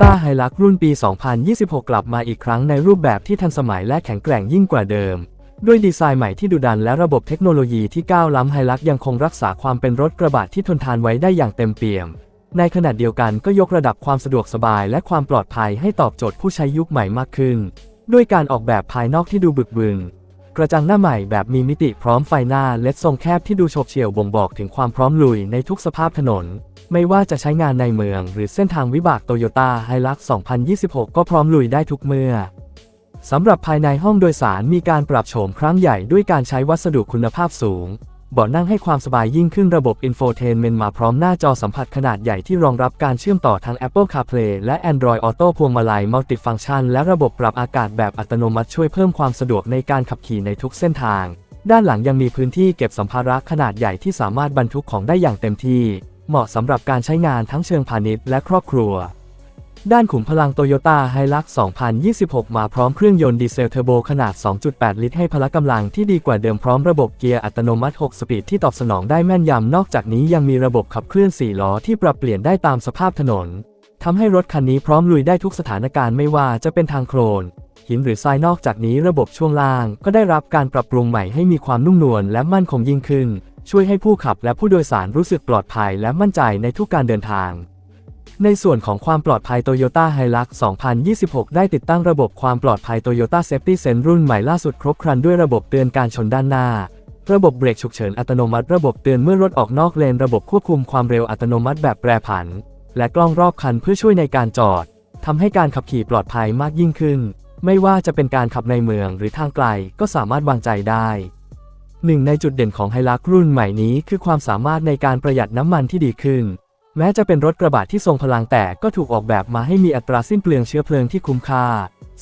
Hilux รุ่นปี 2026 กลับมาอีกครั้งในรูปแบบที่ทันสมัยและแข็งแกร่งยิ่งกว่าเดิม ด้วยดีไซน์ใหม่ที่ดุดันและระบบเทคโนโลยีที่ก้าวล้ำ Hilux ยังคงรักษาความเป็นรถกระบะที่ทนทานไว้ได้อย่างเต็มเปี่ยม ในขณะเดียวกันก็ยกระดับความสะดวกสบายและความปลอดภัยให้ตอบโจทย์ผู้ใช้ยุคใหม่มากขึ้น ด้วยการออกแบบภายนอกที่ดูบึกบึนกระจังหน้าใหม่แบบมีมิติพร้อมไฟหน้าเลดทรงแคบที่ดูโฉบเฉี่ยวบ่งบอกถึงความพร้อมลุยในทุกสภาพถนน ไม่ว่าจะใช้งานในเมือง หรือเส้นทางวิบากโตโยต้าไฮลัก2026 ก็พร้อมลุยได้ทุกเมื่อสำหรับภายในห้องโดยสารมีการปรับโฉมครั้งใหญ่ด้วยการใช้วัสดุคุณภาพสูงเบาะนั่งให้ความสบายยิ่งขึ้นระบบ Infotainment มาพร้อมหน้าจอสัมผัสขนาดใหญ่ที่รองรับการเชื่อมต่อทั้ง Apple CarPlay และ Android Auto พวงมาลัย Multifunction และระบบปรับอากาศแบบอัตโนมัติช่วยเพิ่มความสะดวกในการขับขี่ในทุกเส้นทาง ด้านหลังยังมีพื้นที่เก็บสัมภาระขนาดใหญ่ที่สามารถบรรทุกของได้อย่างเต็มที่ เหมาะสำหรับการใช้งานทั้งเชิงพาณิชย์และครอบครัว ด้านขุมพลังโตโยต้าไฮลัก2026 มาพร้อมเครื่องยนต์ดีเซลเทอร์โบขนาด 2.8 ลิตรให้พละกำลังที่ดีกว่าเดิมพร้อมระบบเกียร์อัตโนมัติ 6 สปีดที่ตอบสนองได้แม่นยำ นอกจากนี้ยังมีระบบขับเคลื่อน 4 ล้อที่ปรับเปลี่ยนได้ตามสภาพถนนทำให้รถคันนี้พร้อมลุยได้ทุกสถานการณ์ไม่ว่าจะเป็นทางโคลนหินหรือทรายนอกจากนี้ระบบช่วงล่าง ก็ได้รับการปรับปรุงใหม่ให้มีความนุ่มนวลและมั่นคงยิ่งขึ้น ช่วยให้ผู้ขับและผู้โดยสารรู้สึกปลอดภัยและมั่นใจในทุกการเดินทาง ในส่วนของความปลอดภัย Toyota Hilux 2026 ได้ติดตั้งระบบความปลอดภัย Toyota Safety Sense รุ่นใหม่ล่าสุดครบครันด้วยระบบเตือนการชนด้านหน้า ระบบเบรกฉุกเฉินอัตโนมัติ ระบบเตือนเมื่อรถออกนอกเลน ระบบควบคุมความเร็วอัตโนมัติแบบแปรผัน และกล้องรอบคันเพื่อช่วยในการจอดทำให้การขับขี่ปลอดภัยมากยิ่งขึ้น ไม่ว่าจะเป็นการขับในเมืองหรือทางไกลก็สามารถวางใจได้ หนึ่งในจุดเด่นของไฮลักรุ่นใหม่นี้คือความสามารถในการประหยัดน้ำมันที่ดีขึ้น แม้จะเป็นรถกระบะที่ทรงพลังแต่ก็ถูกออกแบบมาให้มีอัตราสิ้นเปลืองเชื้อเพลิงที่คุ้มค่า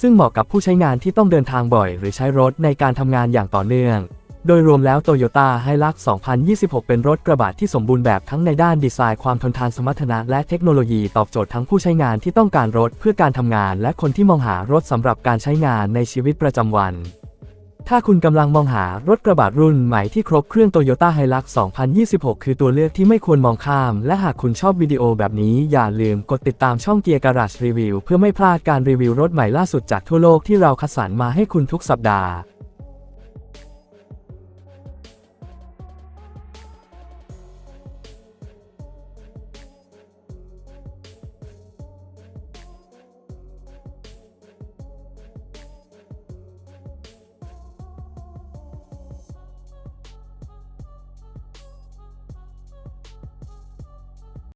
ซึ่งเหมาะกับผู้ใช้งานที่ต้องเดินทางบ่อย หรือใช้รถในการทำงานอย่างต่อเนื่อง โดยรวมแล้ว Toyota Hilux 2026 เป็นรถกระบะที่สมบูรณ์แบบทั้งในด้านดีไซน์ความทนทานสมรรถนะและเทคโนโลยีตอบโจทย์ทั้งผู้ใช้งานที่ต้องการรถเพื่อการทำงาน และคนที่มองหารถสำหรับการใช้งานในชีวิตประจำวัน ถ้าคุณกำลังมองหารถกระบะรุ่นใหม่ที่ครบเครื่อง Toyota Hilux 2026 คือตัวเลือกที่ไม่ควรมองข้าม และหากคุณชอบวิดีโอแบบนี้อย่าลืมกดติดตามช่องเกียร์การาชรีวิวเพื่อไม่พลาดการรีวิวรถใหม่ล่าสุดจากทั่วโลกที่เราคัดสรรมาให้คุณทุกสัปดาห์